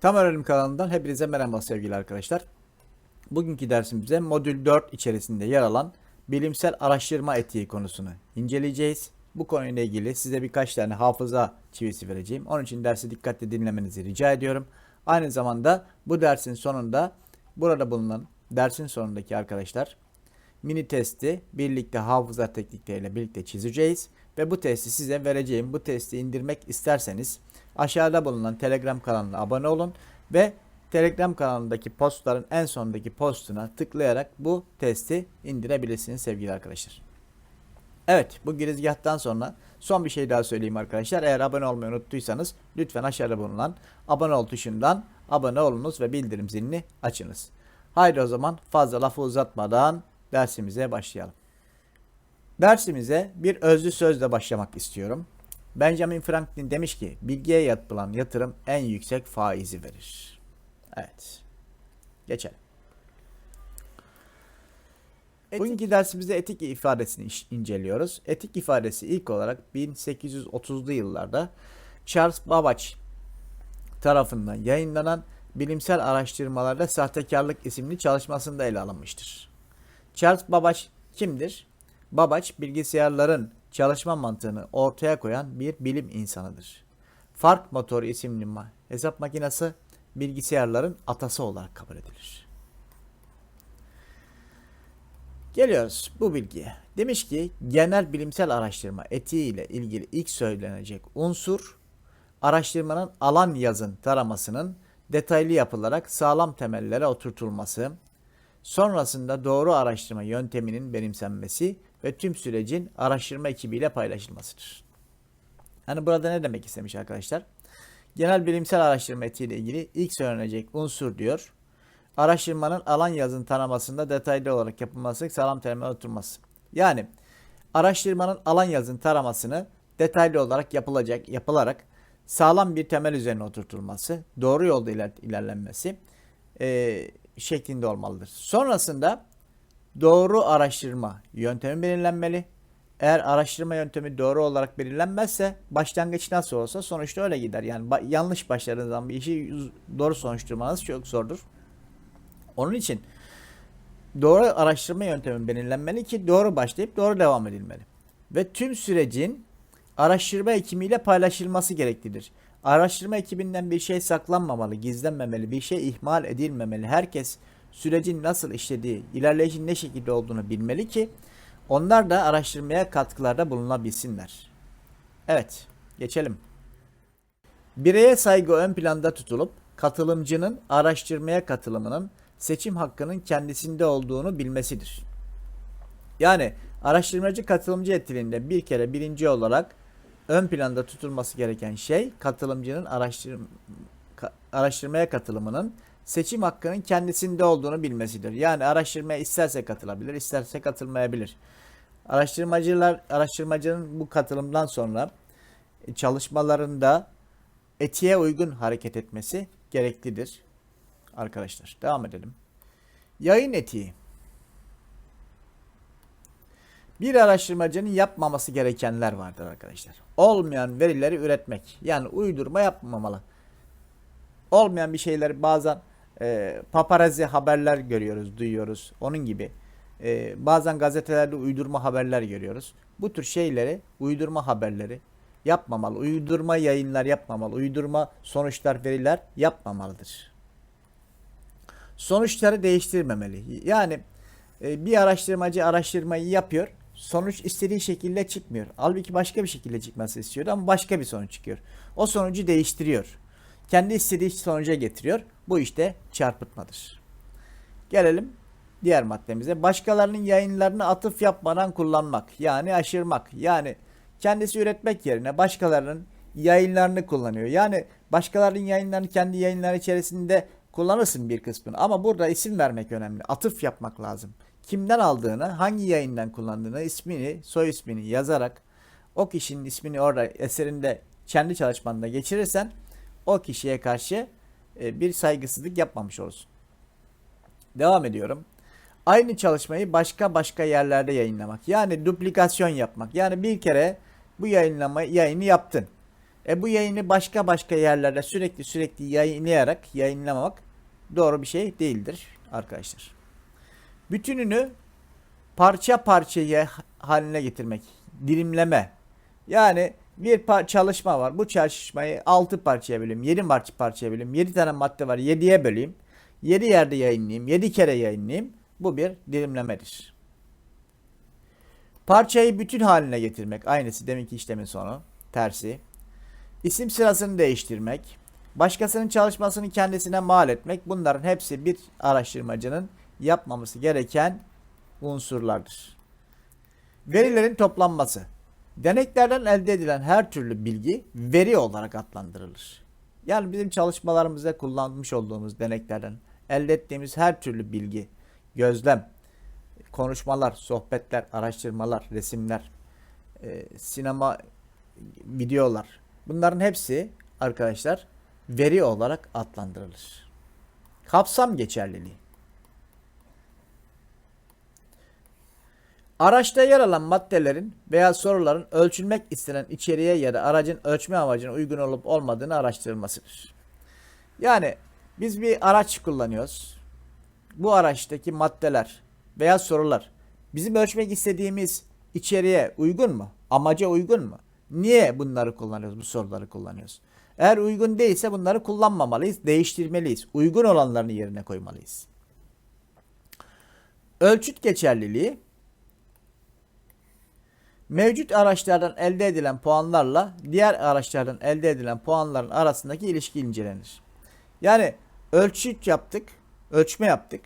Tam Öğrenim kanalından hepinize merhaba sevgili arkadaşlar. Bugünkü dersimizde modül 4 içerisinde yer alan bilimsel araştırma etiği konusunu inceleyeceğiz. Bu konuyla ilgili size birkaç tane hafıza çivisi vereceğim. Onun için dersi dikkatle dinlemenizi rica ediyorum. Aynı zamanda bu dersin sonunda burada bulunan dersin sonundaki arkadaşlar mini testi birlikte hafıza teknikleriyle birlikte çizeceğiz. Ve bu testi size vereceğim. Bu testi indirmek isterseniz aşağıda bulunan Telegram kanalına abone olun ve Telegram kanalındaki postların en sondaki postuna tıklayarak bu testi indirebilirsiniz sevgili arkadaşlar. Evet bu girizgahtan sonra son bir şey daha söyleyeyim arkadaşlar. Eğer abone olmayı unuttuysanız lütfen aşağıda bulunan abone ol tuşundan abone olunuz ve bildirim zilini açınız. Haydi o zaman fazla lafı uzatmadan dersimize başlayalım. Dersimize bir özlü sözle başlamak istiyorum. Benjamin Franklin demiş ki bilgiye yapılan yatırım en yüksek faizi verir. Evet. Geçelim. Bugünkü dersimizde etik ifadesini inceliyoruz. Etik ifadesi ilk olarak 1830'lu yıllarda Charles Babbage tarafından yayınlanan bilimsel araştırmalarda sahtekarlık isimli çalışmasında ele alınmıştır. Charles Babbage kimdir? Babbage bilgisayarların çalışma mantığını ortaya koyan bir bilim insanıdır. Fark motoru isimli ma- hesap makinesi bilgisayarların atası olarak kabul edilir. Geliyoruz bu bilgiye. Demiş ki genel bilimsel araştırma etiği ile ilgili ilk söylenecek unsur araştırmanın alan yazın taramasının detaylı yapılarak sağlam temellere oturtulması, sonrasında doğru araştırma yönteminin benimsenmesi ve tüm sürecin araştırma ekibiyle paylaşılmasıdır. Hani burada ne demek istemiş arkadaşlar? Genel bilimsel araştırma etiği ile ilgili ilk söylenecek unsur diyor. Araştırmanın alan yazın taramasında detaylı olarak yapılması, sağlam temel oturması. Yani araştırmanın alan yazın taramasını detaylı olarak yapılacak, yapılarak sağlam bir temel üzerine oturtulması, doğru yolda iler, ilerlenmesi eee, şeklinde olmalıdır. Sonrasında doğru araştırma yöntemi belirlenmeli. Eğer araştırma yöntemi doğru olarak belirlenmezse başlangıç nasıl olsa sonuçta öyle gider. Yani ba- yanlış başladığınız zaman bir işi doğru sonuçturmanız çok zordur. Onun için doğru araştırma yöntemi belirlenmeli ki doğru başlayıp doğru devam edilmeli. Ve tüm sürecin araştırma ekibiyle paylaşılması gereklidir. Araştırma ekibinden bir şey saklanmamalı, gizlenmemeli, bir şey ihmal edilmemeli. Herkes sürecin nasıl işlediği, ilerleyişin ne şekilde olduğunu bilmeli ki onlar da araştırmaya katkılarda bulunabilsinler. Evet, geçelim. Bireye saygı ön planda tutulup katılımcının araştırmaya katılımının seçim hakkının kendisinde olduğunu bilmesidir. Yani araştırmacı katılımcı etilinde bir kere birinci olarak ön planda tutulması gereken şey katılımcının araştırm ka- araştırmaya katılımının seçim hakkının kendisinde olduğunu bilmesidir. Yani araştırmaya isterse katılabilir, isterse katılmayabilir. Araştırmacılar araştırmacının bu katılımdan sonra e, çalışmalarında etiğe uygun hareket etmesi gereklidir. Arkadaşlar devam edelim. Yayın etiği. Bir araştırmacının yapmaması gerekenler vardır arkadaşlar. Olmayan verileri üretmek. Yani uydurma yapmamalı. Olmayan bir şeyleri bazen e, paparazzi haberler görüyoruz, duyuyoruz. Onun gibi. E, bazen gazetelerde uydurma haberler görüyoruz. Bu tür şeyleri, uydurma haberleri yapmamalı. Uydurma yayınlar yapmamalı. Uydurma sonuçlar, veriler yapmamalıdır. Sonuçları değiştirmemeli. Yani e, bir araştırmacı araştırmayı yapıyor. Sonuç istediği şekilde çıkmıyor. Halbuki başka bir şekilde çıkması istiyordu ama başka bir sonuç çıkıyor. O sonucu değiştiriyor. Kendi istediği sonuca getiriyor. Bu işte çarpıtmadır. Gelelim diğer maddemize. Başkalarının yayınlarını atıf yapmadan kullanmak. Yani aşırmak. Yani kendisi üretmek yerine başkalarının yayınlarını kullanıyor. Yani başkalarının yayınlarını kendi yayınları içerisinde kullanırsın bir kısmını. Ama burada isim vermek önemli. Atıf yapmak lazım. Kimden aldığını, hangi yayından kullandığını, ismini, soy ismini yazarak o kişinin ismini orada eserinde kendi çalışmanda geçirirsen o kişiye karşı e, bir saygısızlık yapmamış olursun. Devam ediyorum. Aynı çalışmayı başka başka yerlerde yayınlamak. Yani duplikasyon yapmak. Yani bir kere bu yayınlama yayını yaptın. E bu yayını başka başka yerlerde sürekli sürekli yayınlayarak yayınlamamak doğru bir şey değildir arkadaşlar. Bütününü parça parça ye- haline getirmek, dilimleme. Yani bir çalışma var. Bu çalışmayı 6 parçaya böleyim, 7 parça parçaya böleyim. 7 tane madde var. 7'ye böleyim. 7 yerde yayınlayayım, 7 kere yayınlayayım. Bu bir dilimlemedir. Parçayı bütün haline getirmek. Aynısı deminki işlemin sonu. Tersi. İsim sırasını değiştirmek. Başkasının çalışmasını kendisine mal etmek. Bunların hepsi bir araştırmacının yapmaması gereken unsurlardır. Verilerin toplanması. Deneklerden elde edilen her türlü bilgi veri olarak adlandırılır. Yani bizim çalışmalarımızda kullanmış olduğumuz deneklerden elde ettiğimiz her türlü bilgi, gözlem, konuşmalar, sohbetler, araştırmalar, resimler, e, sinema videolar. Bunların hepsi arkadaşlar veri olarak adlandırılır. Kapsam geçerliliği. Araçta yer alan maddelerin veya soruların ölçülmek istenen içeriğe ya da aracın ölçme amacına uygun olup olmadığını araştırılmasıdır. Yani biz bir araç kullanıyoruz. Bu araçtaki maddeler veya sorular bizim ölçmek istediğimiz içeriğe uygun mu? Amaca uygun mu? Niye bunları kullanıyoruz, bu soruları kullanıyoruz? Eğer uygun değilse bunları kullanmamalıyız, değiştirmeliyiz. Uygun olanlarını yerine koymalıyız. Ölçüt geçerliliği mevcut araçlardan elde edilen puanlarla diğer araçlardan elde edilen puanların arasındaki ilişki incelenir. Yani ölçüt yaptık, ölçme yaptık.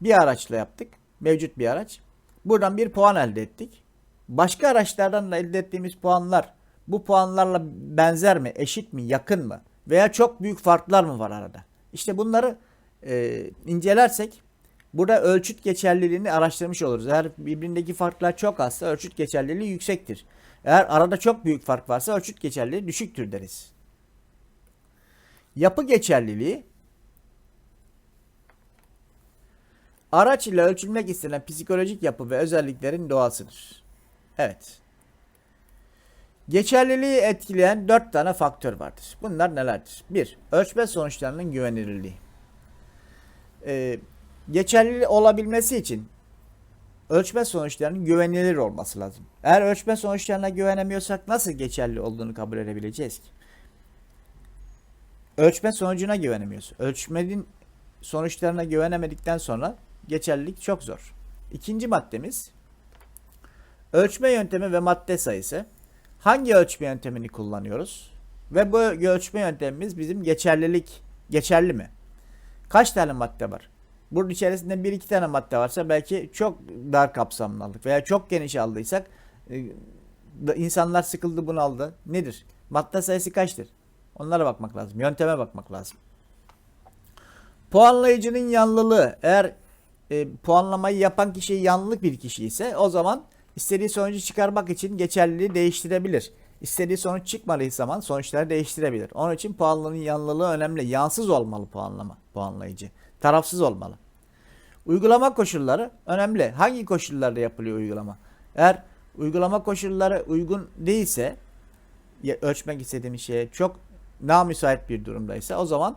Bir araçla yaptık, mevcut bir araç. Buradan bir puan elde ettik. Başka araçlardan da elde ettiğimiz puanlar bu puanlarla benzer mi, eşit mi, yakın mı veya çok büyük farklar mı var arada? İşte bunları e, incelersek burada ölçüt geçerliliğini araştırmış oluruz. Eğer birbirindeki farklar çok azsa ölçüt geçerliliği yüksektir. Eğer arada çok büyük fark varsa ölçüt geçerliliği düşüktür deriz. Yapı geçerliliği araç ile ölçülmek istenen psikolojik yapı ve özelliklerin doğasıdır. Evet. Geçerliliği etkileyen 4 tane faktör vardır. Bunlar nelerdir? 1. Ölçme sonuçlarının güvenilirliği. Ee, geçerli olabilmesi için ölçme sonuçlarının güvenilir olması lazım. Eğer ölçme sonuçlarına güvenemiyorsak nasıl geçerli olduğunu kabul edebileceğiz ki? Ölçme sonucuna güvenemiyoruz. Ölçmenin sonuçlarına güvenemedikten sonra geçerlilik çok zor. İkinci maddemiz ölçme yöntemi ve madde sayısı. Hangi ölçme yöntemini kullanıyoruz? Ve bu ölçme yöntemimiz bizim geçerlilik geçerli mi? Kaç tane madde var? Bunun içerisinde bir iki tane madde varsa belki çok dar kapsamlı aldık veya çok geniş aldıysak e, insanlar sıkıldı bunu aldı. Nedir? Madde sayısı kaçtır? Onlara bakmak lazım. Yönteme bakmak lazım. Puanlayıcının yanlılığı. Eğer e, puanlamayı yapan kişi yanlılık bir kişi ise o zaman istediği sonucu çıkarmak için geçerliliği değiştirebilir. İstediği sonuç çıkmadığı zaman sonuçları değiştirebilir. Onun için puanlının yanlılığı önemli. Yansız olmalı puanlama, puanlayıcı. Tarafsız olmalı. Uygulama koşulları önemli. Hangi koşullarda yapılıyor uygulama? Eğer uygulama koşulları uygun değilse ölçmek istediğimiz şeye çok namüsait bir durumdaysa o zaman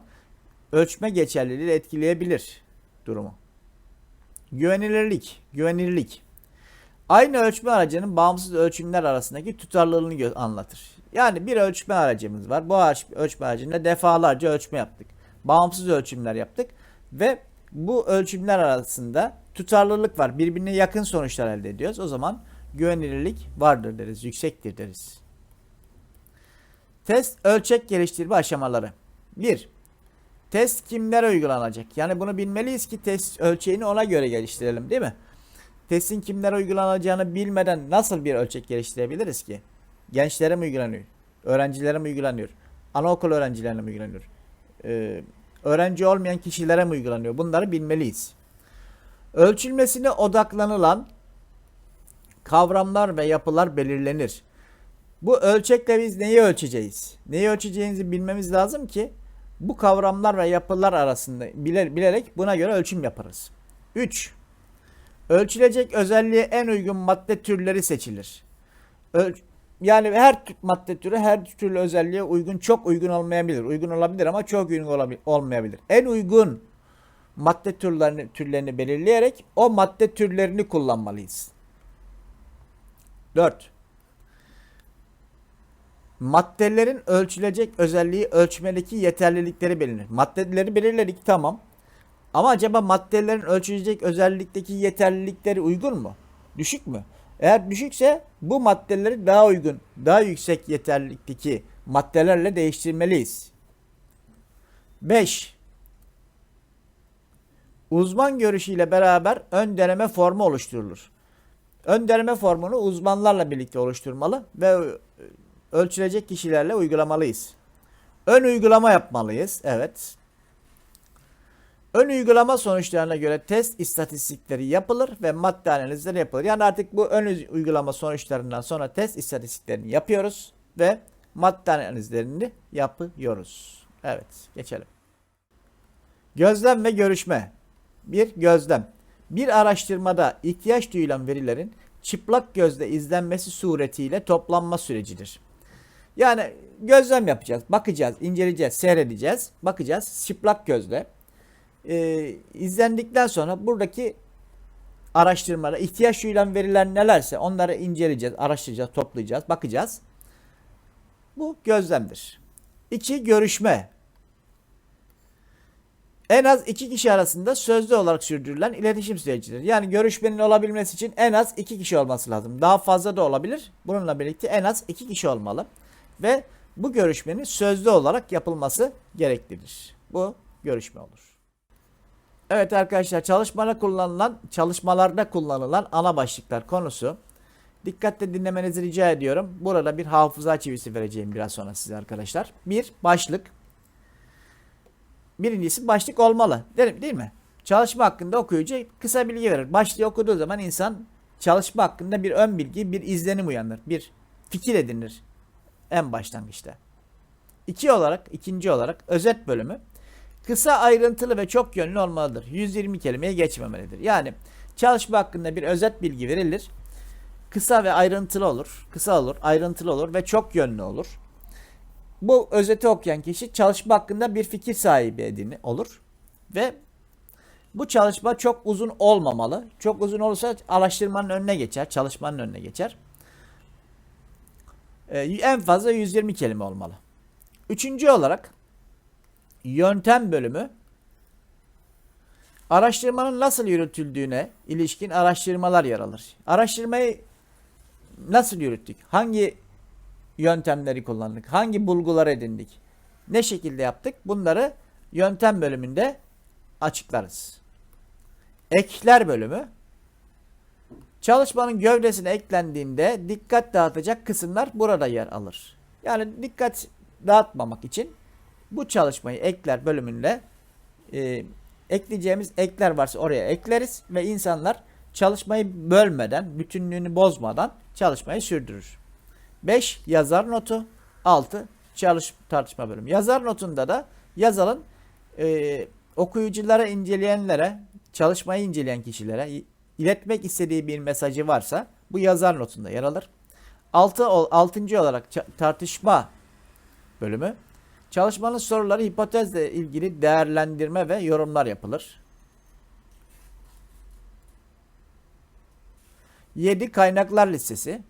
ölçme geçerliliği etkileyebilir durumu. Güvenilirlik, güvenilirlik. Aynı ölçme aracının bağımsız ölçümler arasındaki tutarlılığını anlatır. Yani bir ölçme aracımız var. Bu ölçme aracında defalarca ölçme yaptık. Bağımsız ölçümler yaptık ve bu ölçümler arasında tutarlılık var. Birbirine yakın sonuçlar elde ediyoruz. O zaman güvenilirlik vardır deriz, yüksektir deriz. Test ölçek geliştirme aşamaları. 1. Test kimlere uygulanacak? Yani bunu bilmeliyiz ki test ölçeğini ona göre geliştirelim değil mi? Testin kimlere uygulanacağını bilmeden nasıl bir ölçek geliştirebiliriz ki? Gençlere mi uygulanıyor? Öğrencilere mi uygulanıyor? Anaokul öğrencilerine mi uygulanıyor? Ee, öğrenci olmayan kişilere mi uygulanıyor? Bunları bilmeliyiz. Ölçülmesine odaklanılan kavramlar ve yapılar belirlenir. Bu ölçekle biz neyi ölçeceğiz? Neyi ölçeceğimizi bilmemiz lazım ki bu kavramlar ve yapılar arasında bile- bilerek buna göre ölçüm yaparız. 3. Ölçülecek özelliğe en uygun madde türleri seçilir. Öl- yani her madde türü her türlü özelliğe uygun çok uygun olmayabilir. Uygun olabilir ama çok uygun olmayabilir. En uygun madde türlerini, türlerini belirleyerek o madde türlerini kullanmalıyız. 4. Maddelerin ölçülecek özelliği ölçmedeki yeterlilikleri belirlenir. Maddeleri belirledik tamam. Ama acaba maddelerin ölçülecek özellikteki yeterlilikleri uygun mu? Düşük mü? Eğer düşükse bu maddeleri daha uygun, daha yüksek yeterlilikteki maddelerle değiştirmeliyiz. 5. Uzman görüşüyle beraber ön deneme formu oluşturulur. Ön deneme formunu uzmanlarla birlikte oluşturmalı ve ölçülecek kişilerle uygulamalıyız. Ön uygulama yapmalıyız. Evet. Ön uygulama sonuçlarına göre test istatistikleri yapılır ve madde analizleri yapılır. Yani artık bu ön uygulama sonuçlarından sonra test istatistiklerini yapıyoruz ve madde analizlerini yapıyoruz. Evet, geçelim. Gözlem ve görüşme. Bir gözlem. Bir araştırmada ihtiyaç duyulan verilerin çıplak gözle izlenmesi suretiyle toplanma sürecidir. Yani gözlem yapacağız, bakacağız, inceleyeceğiz, seyredeceğiz, bakacağız çıplak gözle. Ee, izlendikten sonra buradaki araştırmada ihtiyaç duyulan veriler nelerse onları inceleyeceğiz, araştıracağız, toplayacağız, bakacağız. Bu gözlemdir. İki görüşme. En az iki kişi arasında sözlü olarak sürdürülen iletişim sürecidir. Yani görüşmenin olabilmesi için en az iki kişi olması lazım. Daha fazla da olabilir. Bununla birlikte en az iki kişi olmalı. Ve bu görüşmenin sözlü olarak yapılması gereklidir. Bu görüşme olur. Evet arkadaşlar çalışmada kullanılan çalışmalarda kullanılan ana başlıklar konusu. Dikkatle dinlemenizi rica ediyorum. Burada bir hafıza çivisi vereceğim biraz sonra size arkadaşlar. Bir başlık. Birincisi başlık olmalı. Değil, değil mi? Çalışma hakkında okuyucu kısa bilgi verir. Başlığı okuduğu zaman insan çalışma hakkında bir ön bilgi, bir izlenim uyanır. Bir fikir edinir en başlangıçta. İki olarak, ikinci olarak özet bölümü kısa ayrıntılı ve çok yönlü olmalıdır. 120 kelimeye geçmemelidir. Yani çalışma hakkında bir özet bilgi verilir. Kısa ve ayrıntılı olur. Kısa olur, ayrıntılı olur ve çok yönlü olur. Bu özeti okuyan kişi çalışma hakkında bir fikir sahibi edini olur. Ve bu çalışma çok uzun olmamalı. Çok uzun olursa araştırmanın önüne geçer, çalışmanın önüne geçer. Ee, en fazla 120 kelime olmalı. Üçüncü olarak yöntem bölümü araştırmanın nasıl yürütüldüğüne ilişkin araştırmalar yer alır. Araştırmayı nasıl yürüttük? Hangi yöntemleri kullandık? Hangi bulgular edindik? Ne şekilde yaptık? Bunları yöntem bölümünde açıklarız. Ekler bölümü çalışmanın gövdesine eklendiğinde dikkat dağıtacak kısımlar burada yer alır. Yani dikkat dağıtmamak için bu çalışmayı ekler bölümünde e, ekleyeceğimiz ekler varsa oraya ekleriz ve insanlar çalışmayı bölmeden, bütünlüğünü bozmadan çalışmayı sürdürür. 5. Yazar notu 6. Çalış tartışma bölümü. Yazar notunda da yazalım e, okuyuculara, inceleyenlere, çalışmayı inceleyen kişilere iletmek istediği bir mesajı varsa bu yazar notunda yer alır. 6. 6. olarak tartışma bölümü. Çalışmanın soruları hipotezle ilgili değerlendirme ve yorumlar yapılır. 7. Kaynaklar listesi.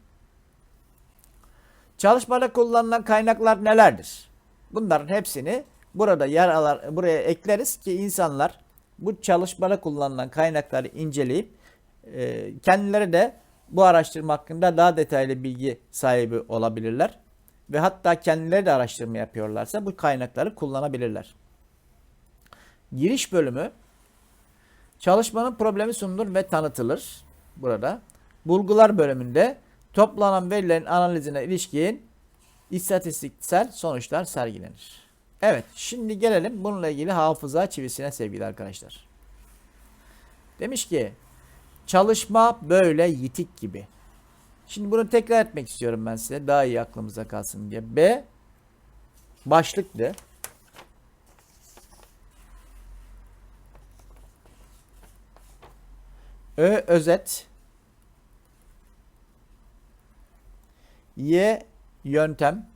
Çalışmada kullanılan kaynaklar nelerdir? Bunların hepsini burada yer alar, buraya ekleriz ki insanlar bu çalışmada kullanılan kaynakları inceleyip e, kendileri de bu araştırma hakkında daha detaylı bilgi sahibi olabilirler ve hatta kendileri de araştırma yapıyorlarsa bu kaynakları kullanabilirler. Giriş bölümü çalışmanın problemi sunulur ve tanıtılır burada. Bulgular bölümünde toplanan verilerin analizine ilişkin istatistiksel sonuçlar sergilenir. Evet şimdi gelelim bununla ilgili hafıza çivisine sevgili arkadaşlar. Demiş ki çalışma böyle yitik gibi. Şimdi bunu tekrar etmek istiyorum ben size. Daha iyi aklımıza kalsın diye. B başlıktı. Ö özet. Y yöntem.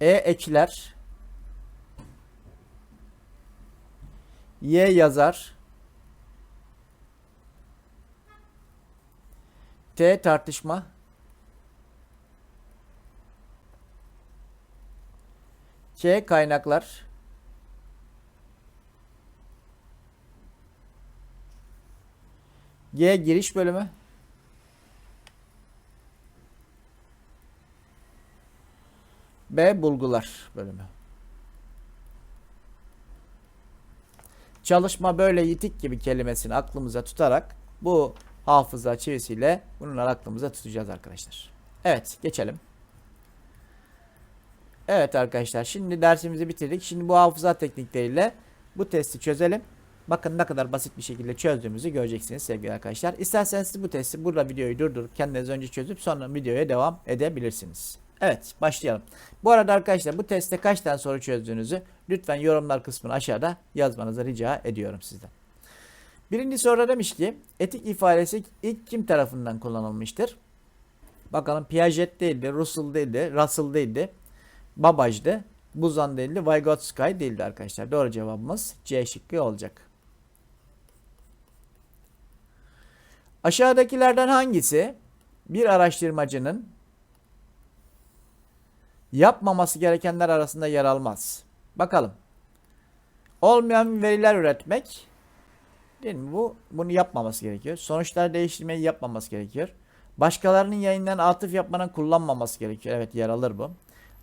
E ekler. Y yazar. T tartışma. K kaynaklar. G giriş bölümü. B bulgular bölümü. Çalışma böyle yitik gibi kelimesini aklımıza tutarak bu hafıza çivisiyle bunları aklımıza tutacağız arkadaşlar. Evet geçelim. Evet arkadaşlar şimdi dersimizi bitirdik. Şimdi bu hafıza teknikleriyle bu testi çözelim. Bakın ne kadar basit bir şekilde çözdüğümüzü göreceksiniz sevgili arkadaşlar. İsterseniz siz bu testi burada videoyu durdurup kendiniz önce çözüp sonra videoya devam edebilirsiniz. Evet başlayalım. Bu arada arkadaşlar bu testte kaç tane soru çözdüğünüzü lütfen yorumlar kısmını aşağıda yazmanızı rica ediyorum sizden. Birinci soruda demiş ki etik ifadesi ilk kim tarafından kullanılmıştır? Bakalım Piaget değildi, Russell değildi, Russell değildi, Babbage'dı, Buzan değildi, Vygotsky değildi arkadaşlar. Doğru cevabımız C şıkkı olacak. Aşağıdakilerden hangisi bir araştırmacının yapmaması gerekenler arasında yer almaz? Bakalım. Olmayan veriler üretmek değil mi? Bu bunu yapmaması gerekiyor. Sonuçlar değiştirmeyi yapmaması gerekiyor. Başkalarının yayınlarına atıf yapmanın kullanmaması gerekiyor. Evet yer alır bu.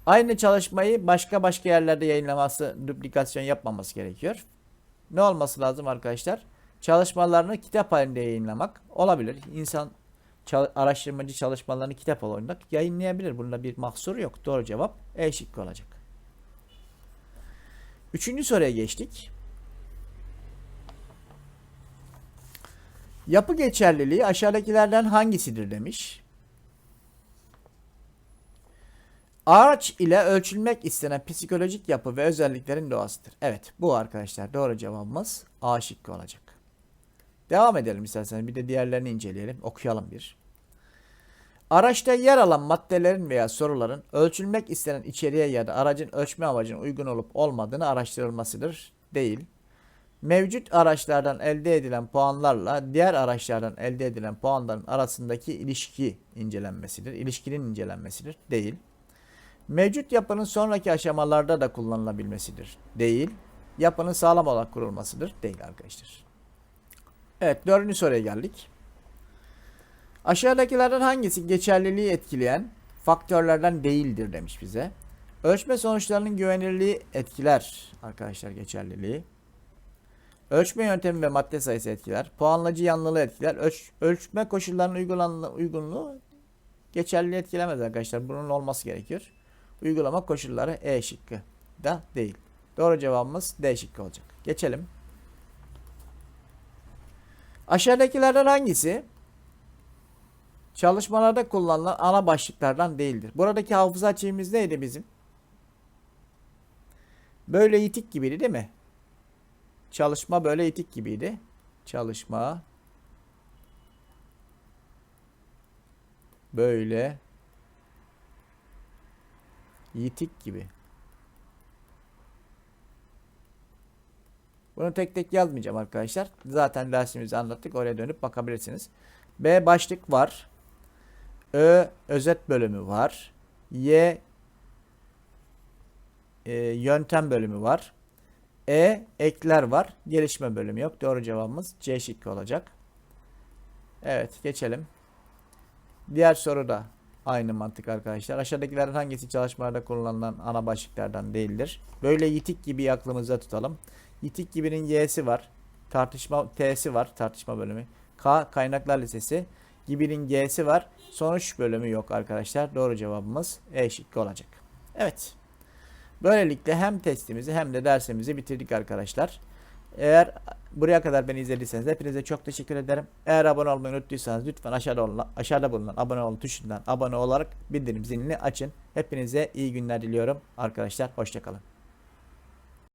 Aynı çalışmayı başka başka yerlerde yayınlaması, duplikasyon yapmaması gerekiyor. Ne olması lazım arkadaşlar? Çalışmalarını kitap halinde yayınlamak olabilir. İnsan çal- araştırmacı çalışmalarını kitap halinde yayınlayabilir. Bunda bir mahsur yok. Doğru cevap E şıkkı olacak. Üçüncü soruya geçtik. Yapı geçerliliği aşağıdakilerden hangisidir demiş. Araç ile ölçülmek istenen psikolojik yapı ve özelliklerin doğasıdır. Evet bu arkadaşlar doğru cevabımız A şıkkı olacak. Devam edelim isterseniz bir de diğerlerini inceleyelim okuyalım bir. Araçta yer alan maddelerin veya soruların ölçülmek istenen içeriğe ya da aracın ölçme amacına uygun olup olmadığını araştırılmasıdır. Değil. Mevcut araçlardan elde edilen puanlarla diğer araçlardan elde edilen puanların arasındaki ilişki incelenmesidir. İlişkinin incelenmesidir. Değil. Mevcut yapının sonraki aşamalarda da kullanılabilmesidir. Değil. Yapının sağlam olarak kurulmasıdır. Değil arkadaşlar. Evet dördüncü soruya geldik. Aşağıdakilerden hangisi geçerliliği etkileyen faktörlerden değildir demiş bize. Ölçme sonuçlarının güvenilirliği etkiler arkadaşlar geçerliliği. Ölçme yöntemi ve madde sayısı etkiler. Puanlacı yanlılığı etkiler. Ölç, ölçme koşullarının uygulanma, uygunluğu geçerliliği etkilemez arkadaşlar. Bunun olması gerekiyor. Uygulama koşulları E şıkkı da değil. Doğru cevabımız D şıkkı olacak. Geçelim. Aşağıdakilerden hangisi çalışmalarda kullanılan ana başlıklardan değildir? Buradaki hafıza açığımız neydi bizim? Böyle yitik gibiydi değil mi? Çalışma böyle yitik gibiydi. Çalışma böyle yitik gibi. Bunu tek tek yazmayacağım arkadaşlar. Zaten dersimizi anlattık. Oraya dönüp bakabilirsiniz. B başlık var. Ö özet bölümü var. Y e, yöntem bölümü var. E ekler var. Gelişme bölümü yok. Doğru cevabımız C şıkkı olacak. Evet geçelim. Diğer soru da aynı mantık arkadaşlar. Aşağıdakilerden hangisi çalışmalarda kullanılan ana başlıklardan değildir? Böyle yitik gibi aklımızda tutalım. Yitik gibinin Y'si var. Tartışma T'si var. Tartışma bölümü. K kaynaklar lisesi. Gibinin G'si var. Sonuç bölümü yok arkadaşlar. Doğru cevabımız E şıkkı olacak. Evet. Böylelikle hem testimizi hem de dersimizi bitirdik arkadaşlar. Eğer buraya kadar beni izlediyseniz hepinize çok teşekkür ederim. Eğer abone olmayı unuttuysanız lütfen aşağıda, ol, aşağıda bulunan abone ol tuşundan abone olarak bildirim zilini açın. Hepinize iyi günler diliyorum arkadaşlar. Hoşçakalın.